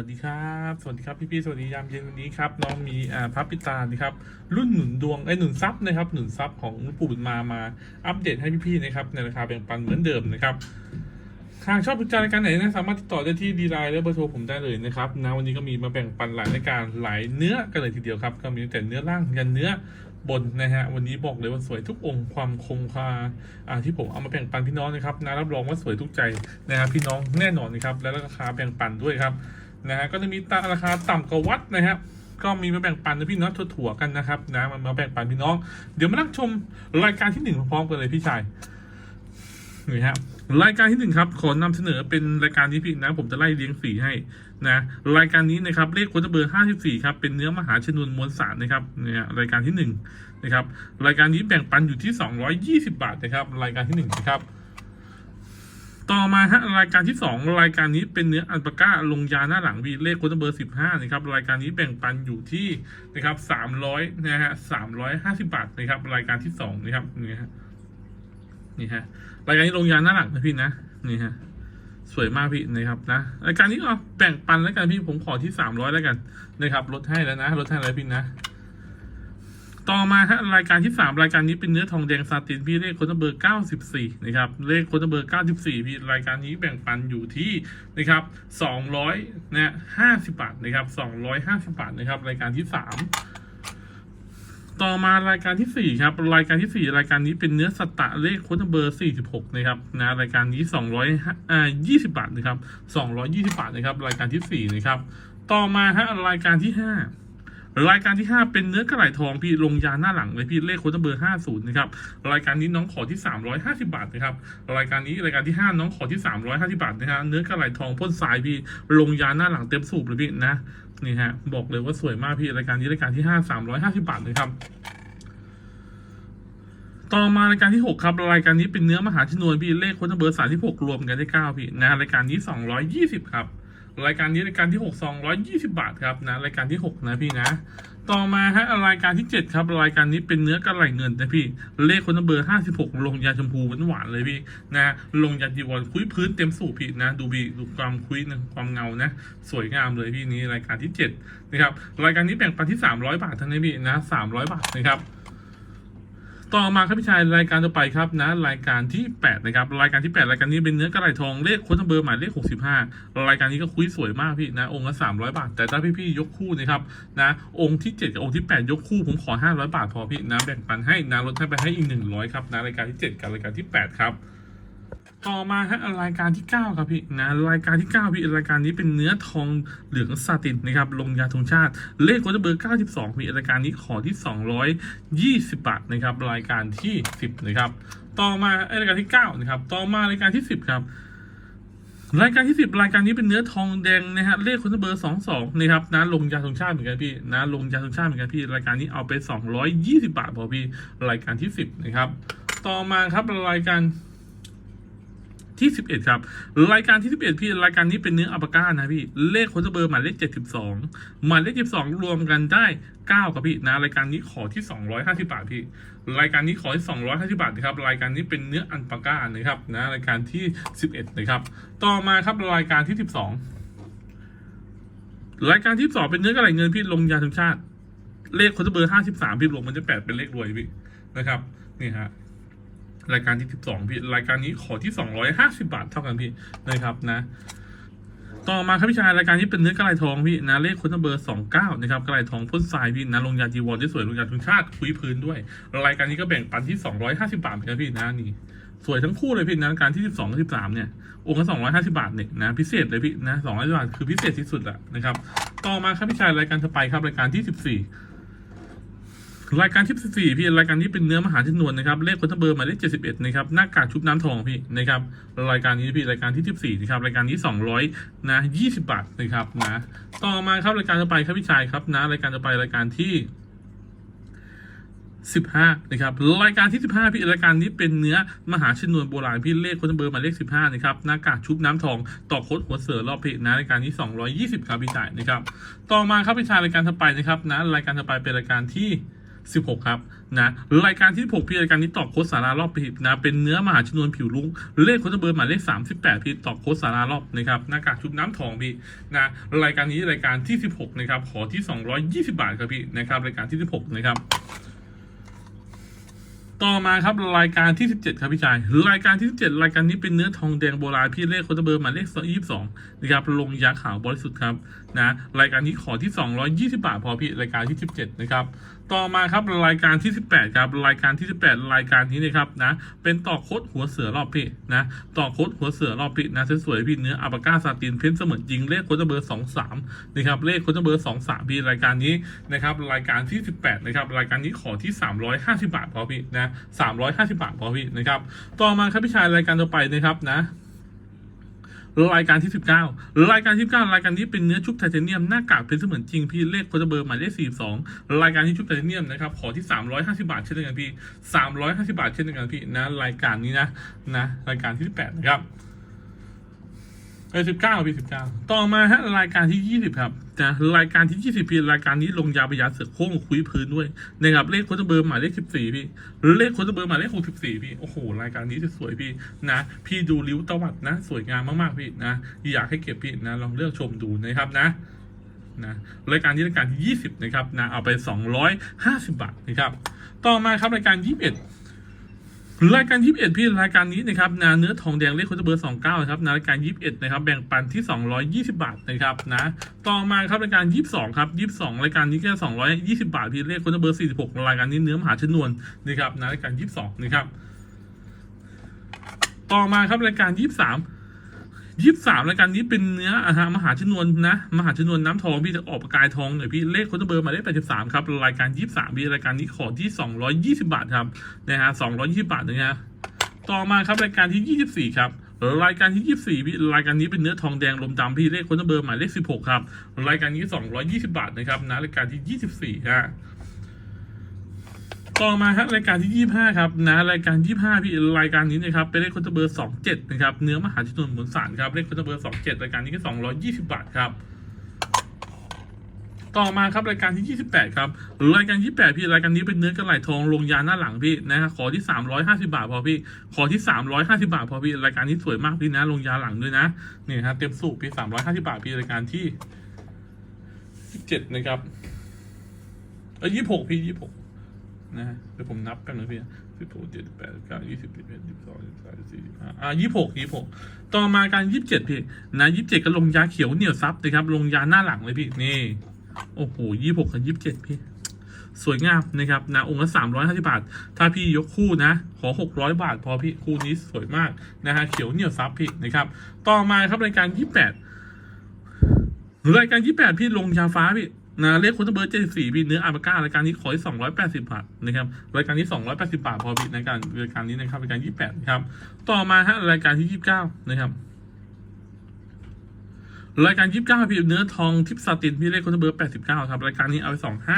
วัสดีครับ สวัสดีครับพี่พี่ๆสวัสดียามเย็นวันนี้ครับน้องมีอ่าพระปิตานะครับรุ่นหนุนดวงไอ้หนุนทรัพย์นะครับหนุนทรัพย์ของปู่บุญมามาอัปเดตให้พี่พี่ๆนะครับในราคาแบ่งปันเหมือนเดิมนะครับหากชอบดูราการไหนนะสามารถติดต่อได้ที่ดีไลน์และเบอร์โทรผมได้เลยนะครับนะวันนี้ก็มีมาแบ่งปันหลายรายการหลายเนื้อกันเลยทีเดียวครับก็มีแต่เนื้อล่างยันเนื้อบนนะฮะวันนี้บอกเลยว่าสวยทุกองค์ความคงคาอ่าที่ผมเอามาแบ่งปันพี่น้องนะครับนะรับรองว่าสวยทุกใจนะครับพี่น้องแน่นอนนะครับและราคาแบ่งปันด้วยครับ นะฮะก็จะมีตาราคาต่ำกว่าวัดนะครับก็มีมาแบ่งปันนะพี่น้องถั่วกันนะครับนะมันมาแบ่งปันพี่น้อง เดี๋ยวมานั่งชมรายการที่หนึ่งพร้อมกันเลยพี่ชายนี่ฮะรายการที่หนึ่งครับ ขอนำเสนอเป็นรายการนี้พี่นะ ผมจะไล่เลี้ยงสีให้นะรายการนี้นะครับเลขโค้ดเบอร์ห้าสิบสี่ครับเป็นเนื้อมหาชนวนมวลสารนะครับเนี่ยรายการที่หนึ่งนะครับรายการนี้แบ่งปันอยู่ที่สองร้อยยี่สิบาทนะครับ รายการที่หนึ่งนะครับ ต่อมาฮะรายการที่สองรายการนี้เป็นเนื้ออัลปาก้าลงยาหน้าหลังวีเลขค้ดเบอร์สิบห้านะครับรายการนี้แบ่งปันอยู่ที่นะครับสามร้อยนะฮะสามร้อยห้าสิบาทนะครับรายการที่สองนะครับนี่ฮะนี่ฮะรายการนี้ลงยาหน้าหลังนะพี่นะนี่ฮะสวยมากพี่นะครับนะรายการนี้เอาแบ่งปันแล้วกันพี่ผมขอที่สามร้อยแล้วกันนะครับลดให้แล้วนะลดให้แล้วพี่นะ ต่อมาฮะรายการที่ 3 รายการนี้เป็นเนื้อทองแดงซาตินพี่เลขค้ดเบอร์ 94 นะครับ เลขค้ดเบอร์ 94 พี่รายการนี้แบ่งปันอยู่ที่นะครับ200นะ50 บาทนะครับ250 บาทนะครับ รายการที่ 3ต่อมารายการที่ 4 ครับ รายการที่ 4 รายการนี้เป็นเนื้อสตะเลขโค้ดเบอร์ 46 นะครับนะรายการนี้200อ่า20 บาทนะครับ220 บาทนะครับ รายการที่ 4 นะครับ ต่อมาฮะรายการที่ 5 รายการที่ 5 เป็นเนื้อกระไหล่ทองพี่ลงยาหน้าหลังเลยพี่เลขโค้ดเบอร์50นะครับรายการนี้น้องขอที่ 350 บาทนะครับรายการนี้รายการที่ 5 น้องขอที่ 350 บาทนะครับเนื้อกระไหล่ทองพ่นทรายพี่ลงยาหน้าหลังเต็มสูบเลยพี่นะนี่ฮะบอกเลยว่าสวยมากพี่รายการนี้รายการที่ 5 350 บาทเลยครับต่อมารายการที่ 6 ครับ รายการนี้เป็นเนื้อมหาชนวนพี่เลขโค้ดเบอร์36รวมกันได้9พี่นะรายการนี้ 220 ครับ รายการนี้รายการที่6 220 บาทครับนะรายการที่ 6 นะพี่นะ ต่อมาฮะรายการที่ 7 ครับ รายการนี้เป็นเนื้อกระไหลเงินนะพี่เลขคนเบอร์ 56 ลงยาชมพูหวานๆเลยพี่นะลงยาจีวรคุยพื้นเต็มสูบพี่นะ ดูพี่ดูความคุยนะความเงานะ สวยงามเลยพี่นี้รายการที่7นะครับรายการนี้แบ่งปันที่ 300 บาทท่านั้นพี่นะ300 บาทนะครับ ต่อมาครับพี่ชายรายการต่อไปครับนะรายการที่8นะครับรายการที่ 8 รายการนี้เป็นเนื้อกระไรทองเลขโค้ดเบอร์หมายเลข65 รายการนี้ก็คุยสวยมากพี่นะองค์ละ300 บาท แต่ถ้าพี่ๆยกคู่นะครับนะองค์ที่ 7 กับองค์ที่ 8 ยกคู่ผมขอ 500 บาทพอพี่นะแบ่งปันให้นะลดให้ไปให้อีก 100ครับนะรายการที่ 7 กับรายการที่ 8 ครับ ต่อมาฮะรายการที่ 9 ครับพี่นะรายการที่ 9 พี่รายการนี้เป็นเนื้อทองเหลืองซาตินนะครับลงยาธงชาติ เลขโค้ดเบอร์92พี่รายการนี้ขอที่ 220 บาทนะครับรายการที่ 10 นะครับ ต่อมาเอ้ยรายการที่9นะครับต่อมารายการที่ 10 ครับรายการที่10รายการนี้เป็นเนื้อทองแดงนะฮะเลขค้ดเบอร์22นะครับนะลงยาธงชาติเหมือนกันพี่นะลงยาธงชาติเหมือนกันพี่ รายการนี้เอาไป220บาทพอพี่รายการที่10นะครับ ต่อมาครับรายการ ที่ 11 ครับ รายการที่ 11 พี่รายการนี้เป็นเนื้ออัปาก้านะพี่ เลขโค้ดเบอร์หมายเลข 72 หมายเลข 12 รวมกันได้ 9 ครับพี่นะรายการนี้ขอที่ 250 บาทพี่ รายการนี้ขอที่ 250 บาทนะครับรายการนี้เป็นเนื้ออัลปาก้านะครับนะรายการที่ 11 นะครับ ต่อมาครับรายการที่ 12 รายการที่ 2 เป็นเนื้อกระไหลเงินพี่ลงยาธงชาติ เลขโค้ดเบอร์ 53 พี่ลงมันจะ8เป็นเลขรวยพี่นะครับนี่ฮะ รายการที่ 12 พี่ รายการนี้ขอที่ 250 บาทเท่ากันพี่นะครับนะ ต่อมาครับพี่ชายรายการนี้เป็นเนื้อกระไรทองพี่นะเลขคนเบอร์29นะครับกระไรทองพ่นทรายพี่นะลงยาจีวรที่สวยลงยาทุนชาติคุยพื้นด้วย รายการนี้ก็แบ่งปันที่ 250 บาทเหมือนกันพี่นะนี่สวยทั้งคู่เลยพี่นะรายการที่ 12กับ13 เนี่ย องค์ละ250 บาทเนี่ยนะพิเศษเลยพี่นะ250บาทคือพิเศษที่สุดแหละนะครับ ต่อมาครับพี่ชายรายการต่อไปครับรายการที่ 14 รายการที่14พี่รายการนี้เป็นเนื้อมหาชนวนนะครับเลขคนทะเบอร์หมายเลข71นะครับหน้ากากชุบน้ำทองพี่นะครับรายการนี้พี่รายการที่14นะครับรายการนี้200นะ20บบาทนะครับนะต่อมาครับรายการต่อไปครับพี่ชายครับนะรายการต่อไปรายการที่15นะครับรายการที่15พี่รายการนี้เป็นเนื้อมหาชนวนโบราณพี่เลขคนเบอร์มาเลข15นะครับหน้ากากชุบน้ำทองต่อโคดหัวเสือรอบเพจนะรายการนี้220ครับพี่ชายนะครับ ต่อมาครับพี่ชายรายการต่อไปนะครับนะรายการต่อไปเป็นรายการที่ 16 ครับนะรายการที่ 6พี่รายการนี้ตอกโค้ดสารารอบผิดนะเป็นเนื้อมหาชนวนผิวลุงเลขโค้ดเบอร์หมายเลข 38 พี่ตอกโค้ดสารารอบนะครับหน้ากากชุบน้ำทองพี่นะรายการนี้รายการที่ 16 นะครับ ขอที่ 220 บาทครับพี่นะครับรายการที่ 16 นะครับต่อมาครับรายการที่ 17 ครับพี่ชายรายการที่ 17 รายการนี้เป็นเนื้อทองแดงโบราณพี่เลขโคตรเบอร์หมายเลข22นะครับลงยาขาวบริสุทธิ์ครับนะรายการนี้ขอที่ 220 บาทพอพี่รายการที่ 17 นะครับ ต่อมาครับรายการที่ 18ครับรายการที่ 18 รายการนี้นะครับนะเป็นต่อโคดหัวเสือรอบพี่นะต่อโคดหัวเสือรอบพี่นะสวยๆพี่เนื้ออัปาก้าซาตินเพ้นเสมือนจริงเลขโคตรเบอร์23นะครับเลขโคตรเบอร์23พี่รายการนี้นะครับรายการที่ 18นะครับรายการนี้ขอที่ 350 บาทพอพี่นะ350 บาทพอพี่นะครับต่อมาครับพี่ชายรายการต่อไปนะครับนะ รายการที่ 19 รายการที่9รายการนี้เป็นเนื้อชุบไทเทเนียมหน้ากากเป็นเสมือนจริงพี่เลขโคตรเบอร์หมายเลข42 รายการที่ชุบไทเทเนียมนะครับขอที่ 350 บาทเช่นเดียวกันพี่350 บาทเช่นเดียวกันพี่นะรายการนี้นะนะรายการที่ 18 นะครับ เออ19พี่19ต่อมาฮะรายการที่20ครับนะรายการที่20พี่รายการนี้ลงยาปยาเสือโค้งคุยพื้นด้วยนะครับเลขคตรเบอร์หมายเลข14พี่ หรือเลขคตรเบอร์หมายเลข64พี่ โอ้โห รายการนี้จะสวยพี่นะ พี่ดูริ้วตวัดนะ สวยงามมากๆพี่นะ อยากให้เก็บพี่นะ ลองเลือกชมดูนะครับนะนะรายการนี้รายการที่20นะครับนะเอาไป250บบาทนะครับ ต่อมาครับรายการ21 รายการ 21 พี่รายการนี้นะครับนะเนื้อทองแดงเลขคุณเบอร์29นะครับนะรายการ 21 นะครับ แบ่งปันที่ 220 บาทนะครับนะต่อมาครับรายการ 22 ครับ 22 รายการนี้แค่220 บาท พี่เลขคุณเบอร์ 46 รายการนี้เนื้อมหาชนวนนะครับนะรายการ 22 นะครับ ต่อมาครับรายการ 23 23รายการนี้เป็นเนื้ออาหารมหาชนวนนะ มหาชนวนน้ำทองพี่จะออกประกายทองหน่อยพี่เลขคตรเบอร์หมายเลข83ครับรายการ23พี่รายการนี้ขอที่220บาทครับนะฮะ220บาทนะฮะต่อมาครับรายการที่24ครับรายการที่ 24พี่รายการนี้เป็นเนื้อทองแดงลมดำพี่เลขคตรเบอร์หมายเลข16 ครับ รายการนี้ 220 บาทนะครับนะรายการที่ 24ฮะ ต่อมาครับรายการที่ 25 ครับนะรายการ 25 พี่รายการนี้นะครับเป็นเลขคอนเทเบอร์ 27 นะครับเนื้อมหาชนนหมุนสารครับเลขคอนเทเบอร์ 27 รายการนี้ก็ 220 บาทครับต่อมาครับรายการที่ 28 ครับรายการ 28 พี่รายการนี้เป็นเนื้อกระไหลทองลงยาหน้าหลังพี่นะครับขอที่ 350 บาทพอพี่ ขอที่ 350 บาทพอพี่รายการนี้สวยมากพี่นะลงยาหลังด้วยนะนี่ครับเต็มสูบพี่ 350 บาทพี่รายการที่27นะครับเออ26 พี่ 26 นะฮะเดี๋ยวผมนับกันนะพี่สิบหกเจ็ดแปดเก้ายี่สิบสิบเอ็ดยี่สิบสองยี่สิบสามยี่สิบสี่ยี่สิบห้าอ่ายี่หกยี่หกต่อมาการยี่สิบเจ็ดพี่นะยี่สิบเจ็ดก็ลงยาเขียวเหนียวซับนะครับ ลงยาหน้าหลังเลยพี่นี่โอ้โหยี่หกกับยี่สิบเจ็ดพี่ สวยงามนะครับนะองค์ละสามร้อยห้าสิบาท ถ้าพี่ยกคู่นะ ขอหกร้อยบาท พอพี่คู่นี้สวยมากนะฮะเขียวเหนียวซับพี่นะครับ ต่อมาครับรายการยี่สิบแปดรายการ28พี่ลงยาฟ้าพี่ นะเลขคุณเบอร์74พี่เนื้ออาร์มาก้ารายการนี้ขอที่280บบาทนะครับรายการนี้280บบาทพอพี่ในการรายการนี้นะครับรายการ28นะครับ ต่อมาฮะรายการที่29นะครับรายการ29พี่เนื้อทองทิปซาตินพี่เลขคุณเบอร์89ครับรายการนี้เอาไป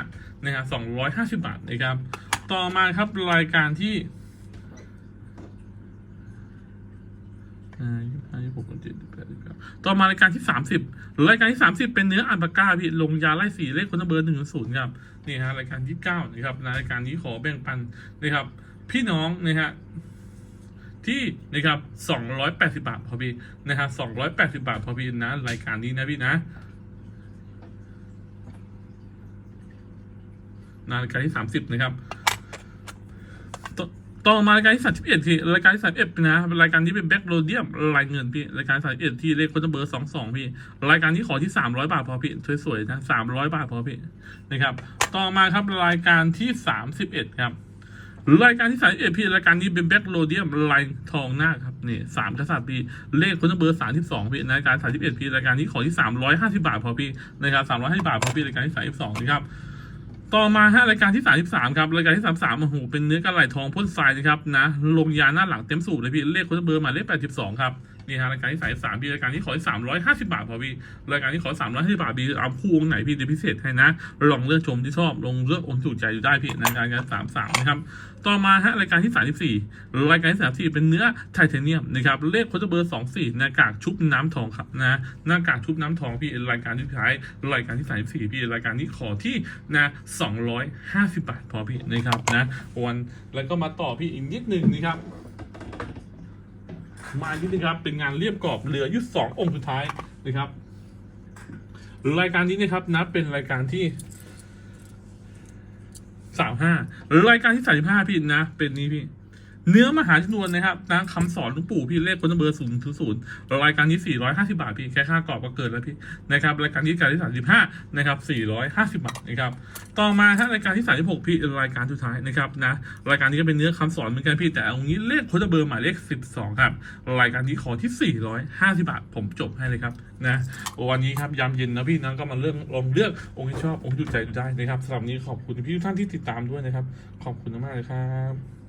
25นะครับ250บาทนะครับต่อมาครับรายการที่ อ่ายี่ห้ายี่หกเจ็ดแปดเก้าต่อมารายการที่สามสิบหรือรายการที่สามสิบเป็นเนื้ออัลปาก้าพี่ลงยาไล่สีเลขคนเบอร์หนึ่งศูนย์ครับนี่ฮะรายการยี่เก้านะครับรายการนี้ขอแบ่งปันนะครับ พี่น้องนะฮะที่นะครับสองร้อยแปดสิบาทพอพี่นะฮะสองร้อยแปดสิบาทพอพี่นะ รายการนี้นะพี่นะนะรายการที่สามสิบนะครับ ต่อมารายการที่สามสิบเอ็ดที่รายการที่สามเอ็ดนะรายการที่เป็นแบ็กโรเดียมรายเงินพี่รายการสามเอ็ดที่เลขคนเบอร์สองสองพี่รายการที่ขอที่สามร้อยบาทพอพี่สวยๆนะสามร้อยบาทพอพี่นะครับต่อมาครับรายการที่สามสิบเอ็ดครับรายการที่สามเอ็ดพี่รายการนี้เป็นแบ็กโรเดียมลายทองหน้าครับนี่สามกษัตริย์พี่เลขคนเบอร์สามสิบสองพี่รายการสามสิบเอ็ดพี่รายการนี้ขอที่สามร้อยห้าสิบาทพอพี่นะครับสามร้อยห้าสิบาทพอพี่รายการที่สามสิบสองนะครับ ต่อมาฮะรายการที่ 33 ครับรายการที่ 33โอ้โหเป็นเนื้อกระไหลทองพ่นทรายนะครับนะลงยาหน้าหลังเต็มสูบเลยพี่เลขคนเบอร์หมายเลข82 ครับ นี่ฮะรายการที่สายสามพี่รายการที่ขอสามร้อยห้าสิบาทพอพี่รายการที่ขอสามร้อยห้าสิบาทพี่เอาคู่องไหนพี่จะพิเศษให้นะลองเลือกชมที่ชอบลองเลือกองค์ถูกใจอยู่ได้พี่ในรายการสามสามนะครับต่อมาฮะรายการที่สามสิบสี่รายการที่สามสี่เป็นเนื้อไทเทเนียมนะครับเลขโคจเบอร์สองสี่หน้ากากชุบน้ำทองครับนะหน้ากากชุบน้ำทองพี่รายการที่ท้ายรายการที่สามสิบสี่พี่รายการที่ขอที่นะสองร้อยห้าสิบบาทพอพี่นะครับนะวันแล้วก็มาต่อพี่อีกนิดหนึ่งนะครับ มานิดนึงครับ เป็นงานเรียบกรอบเหลือยุดสององค์สุดท้ายนะครับ รายการนี้นะครับนับเป็นรายการที่สามห้ารายการที่สามสิบห้าพี่นะ เป็นนี้พี่ เนื้อมหาชนวนนะครับนะคำสอนหลุงปู่พี่เลขคนเบอร์ศูนย์ถึงศูนย์รายการที่สี่ร้อยห้าสิบาทพี่แค่ค่ากรอบก็เกินแล้วพี่นะครับรายการที่การที่สามสิบห้านะครับสี่ร้อยห้าสิบาทนะครับต่อมาฮะรายการที่สามสิบหกพี่รายการสุดท้ายนะครับนะรายการนี้ก็เป็นเนื้อคำสอนเหมือนกันพี่แต่เอางี้เลขค้ดเบอร์หมายเลขสิบสองครับรายการนี้ขอที่สี่ร้อยห้าสิบาทผมจบให้เลยครับนะวันนี้ครับยามเย็นนะพี่นะก็มาเรื่องลองเลือกองค์ที่ชอบองค์ที่ถูกใจดูได้นะครับสำหรับนี้ขอบคุณพี่ทุกท่านที่ติดตามด้วยนะครับ ขอบคุณมากเลยครับ